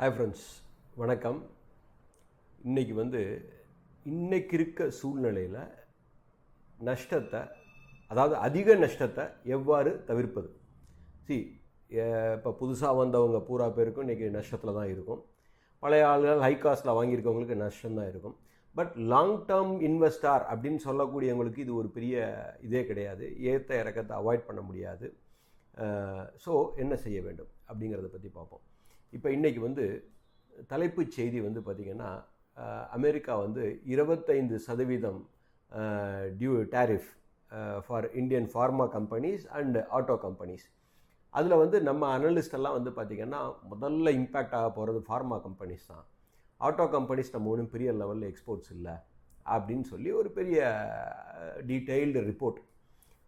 Hi friends வணக்கம். இன்னைக்கு வந்து இன்னைக்கு இருக்க சூழ்நிலையில் நஷ்டத்தை அதாவது அதிக நஷ்டத்தை எவ்வாறு தவிர்ப்பது? சி இப்போ புதுசாக வந்தவங்க பூரா பேருக்கும் இன்றைக்கி நஷ்டத்தில் தான் இருக்கும். பழைய ஆளுகள் ஹை காஸ்ட்டில் வாங்கியிருக்கவங்களுக்கு நஷ்டம் தான் இருக்கும். பட் லாங் டேர்ம் இன்வெஸ்டார் அப்படின்னு சொல்லக்கூடியவங்களுக்கு இது ஒரு பெரிய இதே கிடையாது. ஏற்ற இறக்கத்தை அவாய்ட் பண்ண முடியாது. ஸோ என்ன செய்ய வேண்டும் அப்படிங்கிறத பற்றி பார்ப்போம். இப்போ இன்றைக்கி வந்து தலைப்புச் செய்தி வந்து பார்த்திங்கன்னா அமெரிக்கா வந்து இருபத்தைந்து சதவீதம் due tariff for Indian pharma companies and auto companies அதில் வந்து நம்ம அனலிஸ்டெல்லாம் வந்து பார்த்திங்கன்னா முதல்ல இம்பேக்ட் ஆக போகிறது ஃபார்மா கம்பெனிஸ் தான். ஆட்டோ கம்பெனிஸ் நம்ம ஒன்றும் பெரிய லெவலில் எக்ஸ்போர்ட்ஸ் இல்லை அப்படின்னு சொல்லி ஒரு பெரிய டீட்டெயில்டு ரிப்போர்ட்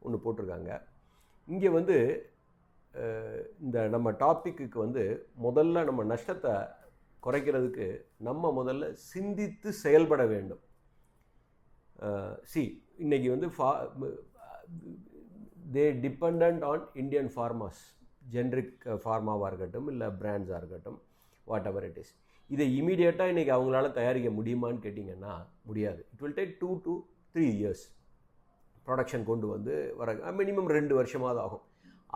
ஒன்று போட்டிருக்காங்க. இங்கே வந்து இந்த நம்ம டாப்பிக்கு வந்து முதல்ல நம்ம நஷ்டத்தை குறைக்கிறதுக்கு நம்ம முதல்ல சிந்தித்து செயல்பட வேண்டும். சி இன்னைக்கு வந்து for they depend on Indian pharmas generic ஃபார்மாவாக இருக்கட்டும் இல்லை பிராண்ட்ஸாக இருக்கட்டும் வாட் எவர் இட் இஸ் இதை இமீடியட்டாக இன்றைக்கி அவங்களால தயாரிக்க முடியுமான்னு கேட்டிங்கன்னா முடியாது. It will take two to three years production கொண்டு வந்து வர மினிமம் ரெண்டு வருஷமாவது ஆகும்.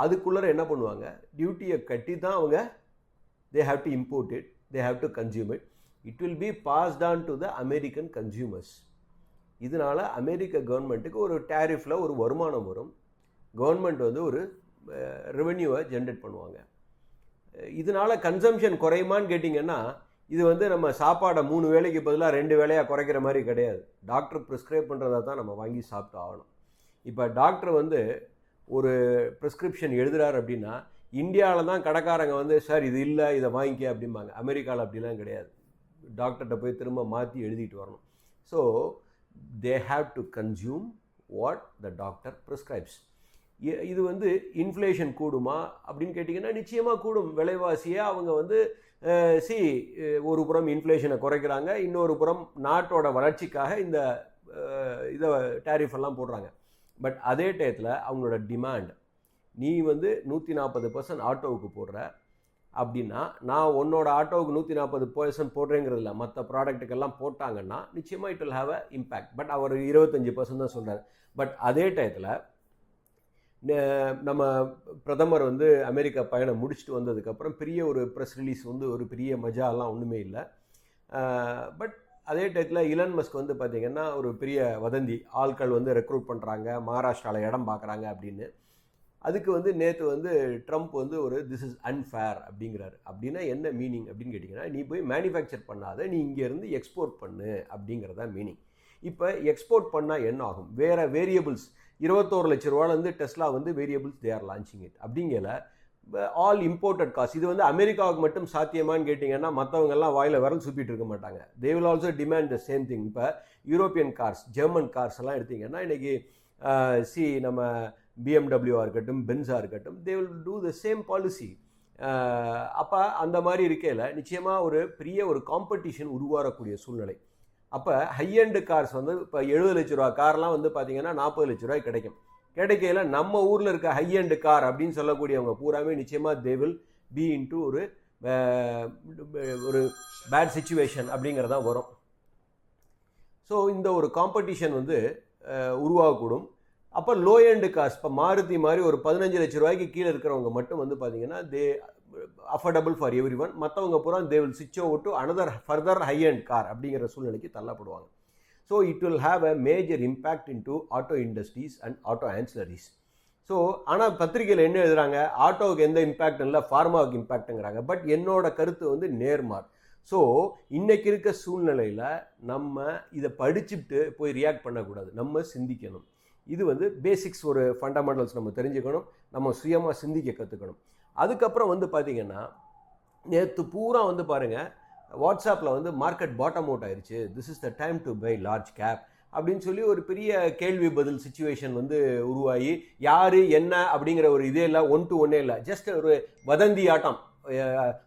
அதுக்குள்ளே என்ன பண்ணுவாங்க? டியூட்டியை கட்டி தான் அவங்க they have to import it they have to consume it it will be passed on to the American consumers இதனால் அமெரிக்க கவர்மெண்ட்டுக்கு ஒரு டேரிஃபில் ஒரு வருமானம் வரும். கவர்மெண்ட் வந்து ஒரு ரெவென்யூவை ஜென்ரேட் பண்ணுவாங்க. இதனால் கன்சம்ஷன் குறையுமான்னு கேட்டிங்கன்னா இது வந்து நம்ம சாப்பாடை மூணு வேலைக்கு பதிலாக ரெண்டு வேலையாக குறைக்கிற மாதிரி கிடையாது. டாக்டர் ப்ரிஸ்கிரைப் பண்ணுறதா தான் நம்ம வாங்கி சாப்பிட்டு ஆகணும். இப்போ டாக்டர் வந்து ஒரு ப்ரிஸ்கிரிப்ஷன் எழுதுகிறார் அப்படின்னா இந்தியாவில் தான் கடைக்காரங்க வந்து சார் இது இல்லை இதை வாங்கிக்க அப்படிம்பாங்க. அமெரிக்காவில் அப்படிலாம் கிடையாது. டாக்டர்கிட்ட போய் திரும்ப மாற்றி எழுதிட்டு வரணும். So they have to consume what the doctor prescribes இது வந்து இன்ஃப்ளேஷன் கூடுமா அப்படின்னு கேட்டிங்கன்னா நிச்சயமாக கூடும். விலைவாசியை அவங்க வந்து சி ஒரு புறம் இன்ஃப்ளேஷனை குறைக்கிறாங்க இன்னொரு புறம் நாட்டோட வளர்ச்சிக்காக இந்த இதை டேரிஃப் எல்லாம் போடுறாங்க. பட் அதே டயத்தில் அவங்களோட டிமாண்ட் நீ வந்து நூற்றி நாற்பது பர்சன்ட் ஆட்டோவுக்கு போடுற அப்படின்னா நான் உன்னோட ஆட்டோவுக்கு நூற்றி நாற்பது பர்சன்ட் போடுறேங்கிறதில்ல மற்ற ப்ராடக்ட்டுக்கெல்லாம் போட்டாங்கன்னா நிச்சயமாக it will have a impact but அவர் இருபத்தஞ்சி பர்சன்ட் தான் சொல்கிறார் பட் அதே டயத்தில் நம்ம பிரதமர் வந்து அமெரிக்கா பயணம் முடிச்சுட்டு வந்ததுக்கப்புறம் பெரிய ஒரு ப்ரெஸ் ரிலீஸ் வந்து ஒரு பெரிய மஜாலாம் ஒன்றுமே இல்லை. பட் அதே டயத்தில் இலன் மஸ்க் வந்து பார்த்திங்கன்னா ஒரு பெரிய வதந்தி. ஆட்கள் வந்து ரெக்ரூட் பண்ணுறாங்க மகாராஷ்டிராவில் இடம் பார்க்குறாங்க அப்படின்னு. அதுக்கு வந்து நேற்று வந்து ட்ரம்ப் வந்து ஒரு திஸ் இஸ் அன்ஃபேர் அப்படிங்கிறாரு. அப்படின்னா என்ன மீனிங் அப்படின்னு கேட்டிங்கன்னா நீ போய் மேனுஃபேக்சர் பண்ணாத நீ இங்கேருந்து எக்ஸ்போர்ட் பண்ணு அப்படிங்கிறதா மீனிங் இப்போ எக்ஸ்போர்ட் பண்ணால் என்ன ஆகும்? வேறு வேரியபிள்ஸ் இருபத்தோரு லட்ச ரூபாலேருந்து டெஸ்லா வந்து variables they are launching it அப்படிங்கிற ஆல் இம்போர்ட்டட் காஸ்ட் இது வந்து அமெரிக்காவுக்கு மட்டும் சாத்தியமானு கேட்டிங்கன்னா மற்றவங்கெல்லாம் வாயில் விரல் சுற்றிட்டு இருக்க மாட்டாங்க. They will also demand the same thing இப்போ யூரோப்பியன் கார்ஸ் ஜெர்மன் கார்ஸ் எல்லாம் எடுத்திங்கன்னா இன்றைக்கி சி நம்ம பிஎம்டபிள்யூவாக இருக்கட்டும் பென்ஸாக இருக்கட்டும் they will do the same policy அப்போ அந்த மாதிரி இருக்கையில் நிச்சயமாக ஒரு பெரிய ஒரு காம்படிஷன் உருவாகக்கூடிய சூழ்நிலை. அப்போ ஹையண்டு கார்ஸ் வந்து இப்போ எழுபது லட்ச ரூபா கார்லாம் வந்து பார்த்தீங்கன்னா நாற்பது லட்ச ரூபாய் கிடைக்கும். கிடைக்கையில் நம்ம ஊரில் இருக்க ஹையண்டு கார் அப்படின்னு சொல்லக்கூடியவங்க பூராமே நிச்சயமாக தே வில் பி இன்ட்டு ஒரு ஒரு பேட் சுச்சுவேஷன் அப்படிங்கிறதா வரும். ஸோ இந்த ஒரு காம்படிஷன் வந்து உருவாகக்கூடும். அப்போ லோ எண்டு காஸ்ட் இப்போ மாருதி மாதிரி ஒரு பதினஞ்சு லட்ச ரூபாய்க்கு கீழே இருக்கிறவங்க மட்டும் வந்து பார்த்தீங்கன்னா they affordable for every one மற்றவங்க பூரா they will switch over to another further high end car அப்படிங்கிற சூழ்நிலைக்கு தள்ளப்படுவாங்க. So it will have a major impact in to auto industries and auto ancillaries so ஆனால் பத்திரிகையில் என்ன எழுதுறாங்க? ஆட்டோவுக்கு எந்த இம்பேக்ட் இல்லை ஃபார்மாவுக்கு இம்பேக்ட்டுங்கிறாங்க பட் என்னோட கருத்து வந்து நேர்மார் ஸோ இன்றைக்கி இருக்க சூழ்நிலையில் நம்ம இதை படிச்சுட்டு போய் ரியாக்ட் பண்ணக்கூடாது. நம்ம சிந்திக்கணும். இது வந்து பேசிக்ஸ் ஒரு ஃபண்டமெண்டல்ஸ் நம்ம தெரிஞ்சுக்கணும். நம்ம சுயமாக சிந்திக்க கற்றுக்கணும் அதுக்கப்புறம் வந்து பார்த்திங்கன்னா நேற்று பூரா வந்து பாருங்கள் வாட்ஸ்அப்பில் வந்து மார்க்கெட் பாட்டம் அவுட் ஆயிடுச்சு this is the time to buy large cap அப்படின்னு சொல்லி ஒரு பெரிய கேள்வி பதில் சுச்சுவேஷன் வந்து உருவாகி யார் என்ன அப்படிங்கிற ஒரு இதே இல்லை ஒன் டு ஒன்னே இல்லை. ஜஸ்ட் ஒரு வதந்தி ஆட்டம்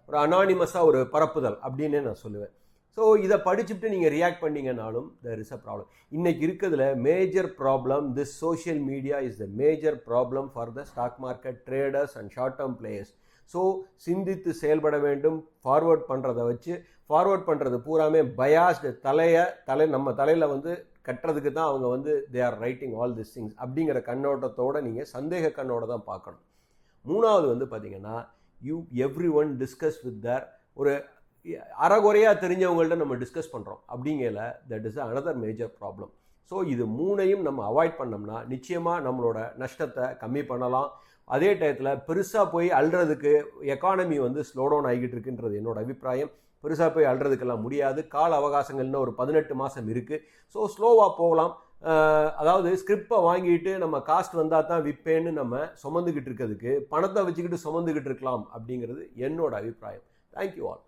ஒரு அனானிமஸாக ஒரு பரப்புதல் அப்படின்னே நான் சொல்லுவேன். ஸோ இதை படிச்சுட்டு நீங்கள் ரியாக்ட் பண்ணீங்கனாலும் தர் இஸ் அ ப்ராப்ளம் இன்றைக்கி இருக்கிறதுல major problem this social media is the major problem for the stock market traders and short term players so சிந்தித்து செயல்பட வேண்டும் ஃபார்வர்ட் பண்ணுறதை வச்சு ஃபார்வர்ட் பண்ணுறது பூராமே பயாஸ்டு தலையை தலை நம்ம தலையில் வந்து கட்டுறதுக்கு தான் அவங்க வந்து they are writing all this things அப்படிங்கிற கண்ணோட்டத்தோடு நீங்கள் சந்தேக கண்ணோட தான் பார்க்கணும். மூணாவது வந்து பார்த்தீங்கன்னா you every one discuss with their ஒரு அறகுறையாக தெரிஞ்சவங்கள்ட்ட நம்ம டிஸ்கஸ் பண்ணுறோம் அப்படிங்கல that is another major problem so இது மூணையும் நம்ம அவாய்ட் பண்ணோம்னா நிச்சயமாக நம்மளோட நஷ்டத்தை கம்மி பண்ணலாம். அதே டயத்தில் பெருசாக போய் அல்றதுக்கு எக்கானமி வந்து ஸ்லோ டவுன் ஆகிட்டு இருக்குன்றது என்னோட அபிப்பிராயம். பெருசாக போய் அல்றதுக்கெல்லாம் முடியாது. கால அவகாசங்கள்னு ஒரு பதினெட்டு மாதம் இருக்குது ஸோ ஸ்லோவாக போகலாம். அதாவது ஸ்கிரிப்டை வாங்கிட்டு நம்ம காஸ்ட் வந்தால் தான் விற்பேன்னு நம்ம சுமந்துக்கிட்டு இருக்கிறதுக்கு பணத்தை வச்சுக்கிட்டு சுமந்துக்கிட்டு இருக்கலாம் அப்படிங்கிறது என்னோட அபிப்பிராயம். Thank you all